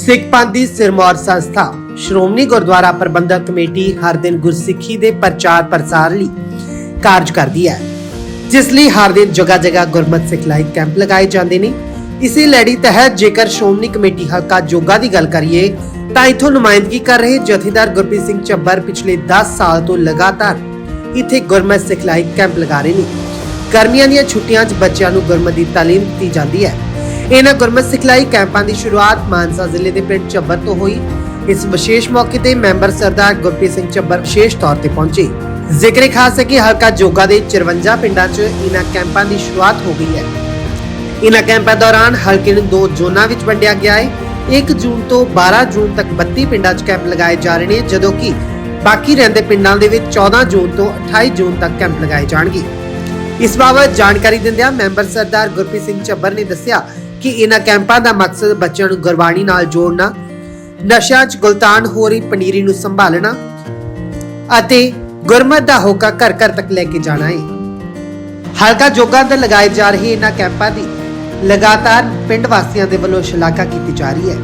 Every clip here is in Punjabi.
ਸਿੱਖ ਪੰਥ ਦੀ ਸਿਰਮੌਰ ਸੰਸਥਾ ਸ਼੍ਰੋਮਣੀ ਗੁਰਦੁਆਰਾ ਪ੍ਰਬੰਧਕ ਕਮੇਟੀ ਹਰ ਦਿਨ ਗੁਰਸਿੱਖੀ ਦੇ ਪ੍ਰਚਾਰ ਪ੍ਰਸਾਰ ਲਈ ਕਾਰਜ ਕਰਦੀ ਹੈ, ਜਿਸ ਲਈ ਹਰ ਦਿਨ ਜਗ੍ਹਾ ਜਗ੍ਹਾ ਗੁਰਮਤਿ ਸਿਖਲਾਈ ਕੈਂਪ ਲਗਾਏ ਜਾਂਦੇ ਨੇ। ਇਸੇ ਲੜੀ ਤਹਿਤ ਜੇਕਰ ਸ਼੍ਰੋਮਣੀ ਕਮੇਟੀ ਹਲਕਾ ਜੋਗਾ ਦੀ ਗੱਲ ਕਰੀਏ, ਤਾਂ ਇਥੋਂ ਨੁਮਾਇੰਦਗੀ ਕਰ ਰਹੇ ਜਥੇਦਾਰ ਗੁਰਪ੍ਰੀਤ ਸਿੰਘ ਚੱਬਰ ਪਿਛਲੇ 10 ਸਾਲ ਤੋਂ ਲਗਾਤਾਰ ਇੱਥੇ ਗੁਰਮਤਿ ਸਿਖਲਾਈ ਕੈਂਪ ਲਗਾ ਰਹੇ ਨੇ। ਗਰਮੀਆਂ ਦੀਆਂ ਛੁੱਟੀਆਂ 'ਚ ਬੱਚਿਆਂ ਨੂੰ ਗੁਰਮਤ ਦੀ ਤਾਲੀਮ ਦਿੱਤੀ ਜਾਂਦੀ ਹੈ। ਇਹਨਾਂ ਗੁਰਮਤਿ ਸਿਖਲਾਈ ਕੈਂਪਾਂ ਦੀ ਸ਼ੁਰੂਆਤ ਮਾਨਸਾ ਜ਼ਿਲ੍ਹੇ ਦੇ ਪਿੰਡ ਚੱਬਰ ਤੋਂ ਹੋਈ। ਇਸ ਵਿਸ਼ੇਸ਼ ਮੌਕੇ ਤੇ ਮੈਂਬਰ ਸਰਦਾਰ ਗੁਰਪ੍ਰੀਤ ਸਿੰਘ ਚੱਬਰ ਵਿਸ਼ੇਸ਼ ਤੌਰ ਤੇ ਪਹੁੰਚੇ। ਜ਼ਿਕਰ ਖਾਸ ਹੈ ਕਿ ਹਲਕਾ ਜੋਗਾ ਦੇ 54 ਪਿੰਡਾਂ 'ਚ ਇਹਨਾਂ ਕੈਂਪਾਂ ਦੀ ਸ਼ੁਰੂਆਤ ਹੋ ਗਈ ਹੈ। ਇਹਨਾਂ ਕੈਂਪਾਂ ਦੌਰਾਨ ਹਲਕੇ ਨੂੰ ਦੋ ਜ਼ੋਨਾਂ ਵਿੱਚ ਵੰਡਿਆ ਗਿਆ ਹੈ। 1 ਜੂਨ ਤੋਂ 12 ਜੂਨ ਤੱਕ 32 ਪਿੰਡਾਂ 'ਚ ਕੈਂਪ ਲਗਾਏ ਜਾ ਰਹੇ ਨੇ, ਜਦੋਂ ਕਿ ਬਾਕੀ ਰਹਿੰਦੇ ਪਿੰਡਾਂ ਦੇ ਵਿੱਚ 14 ਜੂਨ ਤੋਂ 28 ਜੂਨ ਤੱਕ ਕੈਂਪ ਲਗਾਏ ਜਾਣਗੇ। ਇਸ ਬਾਬਤ ਜਾਣਕਾਰੀ ਦਿੰਦਿਆਂ ਮੈਂਬਰ ਸਰਦਾਰ ਗੁਰਪ੍ਰੀਤ ਸਿੰਘ ਚੱਬਰ ਨੇ ਦੱਸਿਆ ਕਿ ਇਹਨਾਂ ਕੈਂਪਾਂ ਦਾ ਮਕਸਦ ਬੱਚਿਆਂ ਨੂੰ ਗੁਰਬਾਣੀ ਨਾਲ ਜੋੜਨਾ, ਨਸ਼ਿਆਂ 'ਚ ਗੁਲਤਾਨ ਹੋ ਰਹੀ ਪਨੀਰੀ ਨੂੰ ਸੰਭਾਲਣਾ ਅਤੇ ਗੁਰਮਤ ਦਾ ਹੋਕਾ ਘਰ ਘਰ ਤੱਕ ਲੈ ਕੇ ਜਾਣਾ ਹੈ ਹਲਕਾ ਜੋਗਾ ਅੰਦਰ ਲਗਾਏ ਜਾ ਰਹੇ ਇਹਨਾਂ ਕੈਂਪਾਂ ਦੀ ਲਗਾਤਾਰ ਪਿੰਡ ਵਾਸੀਆਂ ਦੇ ਵੱਲੋਂ ਸ਼ਲਾਘਾ ਕੀਤੀ ਜਾ ਰਹੀ ਹੈ।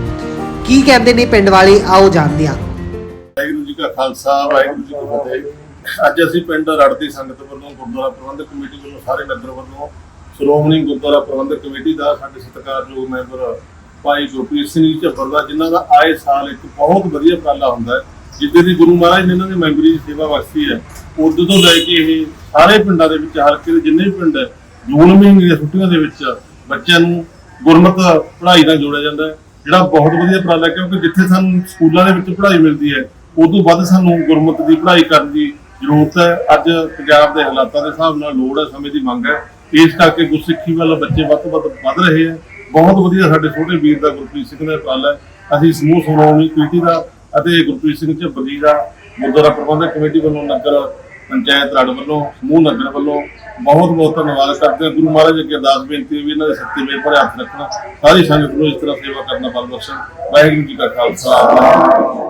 ਕੀ ਕਹਿੰਦੇ ਨੇ ਪਿੰਡ ਵਾਲੇ? ਆਓ ਜਾਣਦੇ ਹਾਂ। ਵਾਹਿਗੁਰੂ ਜੀ ਕਾ ਖਾਲਸਾ, ਵਾਹਿਗੁਰੂ ਜੀ ਕੀ ਫਤਿਹ। ਅੱਜ ਅਸੀਂ ਪਿੰਡ ਰੜਦੀ ਸੰਗਤ ਵੱਲੋਂ ਗੁਰਦੁਆਰਾ ਪ੍ਰਬੰਧਕ ਕਮੇਟੀ ਵੱਲੋਂ ਸਾਰੇ ਨਗਰ ਵੱਲੋਂ ਸ਼੍ਰੋਮਣੀ ਗੁਰਦੁਆਰਾ ਪ੍ਰਬੰਧਕ ਕਮੇਟੀ ਦਾ ਸਾਡੇ ਸਤਿਕਾਰਯੋਗ ਮੈਂਬਰ ਭਾਈ ਗੁਰਪ੍ਰੀਤ ਸਿੰਘ ਜੀ ਝੱਬਰ ਦਾ, ਜਿਨ੍ਹਾਂ ਦਾ ਆਏ ਸਾਲ ਇੱਕ ਬਹੁਤ ਵਧੀਆ ਉਪਰਾਲਾ ਹੁੰਦਾ ਹੈ, ਜਿੱਦੇ ਦੀ ਗੁਰੂ ਮਹਾਰਾਜ ਨੇ ਇਹਨਾਂ ਦੀ ਮੈਂਬਰੀ ਦੀ ਸੇਵਾ ਬਖਸ਼ੀ ਹੈ। ਉਦੋਂ ਤੋਂ ਲੈ ਕੇ ਇਹ ਸਾਰੇ ਪਿੰਡਾਂ ਦੇ ਵਿੱਚ ਹਲਕੇ ਦੇ ਜਿੰਨੇ ਵੀ ਪਿੰਡ ਹੈ, ਜੂਨ ਮਹੀਨੇ ਦੀਆਂ ਛੁੱਟੀਆਂ ਦੇ ਵਿੱਚ ਬੱਚਿਆਂ ਨੂੰ ਗੁਰਮਤ ਪੜ੍ਹਾਈ ਨਾਲ ਜੋੜਿਆ ਜਾਂਦਾ ਹੈ, ਜਿਹੜਾ ਬਹੁਤ ਵਧੀਆ ਉਪਰਾਲਾ ਕਿਉਂਕਿ ਜਿੱਥੇ ਸਾਨੂੰ ਸਕੂਲਾਂ ਦੇ ਵਿੱਚ ਪੜ੍ਹਾਈ ਮਿਲਦੀ ਹੈ ਉਦੋਂ ਵੱਧ ਸਾਨੂੰ ਗੁਰਮਤ ਦੀ ਪੜ੍ਹਾਈ ਕਰਨ ਦੀ ਜ਼ਰੂਰਤ ਹੈ। ਅੱਜ ਪੰਜਾਬ ਦੇ ਹਾਲਾਤਾਂ ਦੇ ਹਿਸਾਬ ਨਾਲ ਲੋੜ ਹੈ, ਸਮੇਂ ਦੀ ਮੰਗ ਹੈ। ਇਸ ਕਰਕੇ ਗੁਰਸਿੱਖੀ ਵੱਲ ਬੱਚੇ ਵੱਧ ਤੋਂ ਵੱਧ ਵੱਧ ਰਹੇ ਹੈ ਬਹੁਤ ਵਧੀਆ ਸਾਡੇ ਛੋਟੇ ਵੀਰ ਦਾ ਗੁਰਪ੍ਰੀਤ ਸਿੰਘ ਦਾ ਉਪਰਾਲਾ ਹੈ। ਅਸੀਂ ਸਮੂਹ ਸ਼੍ਰੋਮਣੀ ਕਮੇਟੀ ਦਾ ਅਤੇ ਗੁਰਪ੍ਰੀਤ ਸਿੰਘ ਝੱਬਰ ਜੀ ਦਾ ਗੁਰਦੁਆਰਾ ਪ੍ਰਬੰਧਕ ਕਮੇਟੀ ਵੱਲੋਂ ਨਗਰ ਪੰਚਾਇਤ ਰੜ ਵੱਲੋਂ, ਸਮੂਹ ਨਗਰ ਵੱਲੋਂ ਬਹੁਤ ਬਹੁਤ ਧੰਨਵਾਦ ਕਰਦੇ ਹਾਂ। ਗੁਰੂ ਮਹਾਰਾਜ ਅੱਗੇ ਅਰਦਾਸ ਬੇਨਤੀ ਹੈ ਵੀ ਇਹਨਾਂ ਦੇ ਸੱਤੇ ਮੇਰ ਪਰ ਹੱਥ ਰੱਖਣਾ। ਸਾਰੀ ਸੰਗਤ ਨੂੰ ਇਸ ਤਰ੍ਹਾਂ ਸੇਵਾ ਕਰਨਾ ਬਲ ਬਖਸ਼ਣ। ਵਾਹਿਗੁਰੂ ਜੀ ਕਾ ਖਾਲਸਾ।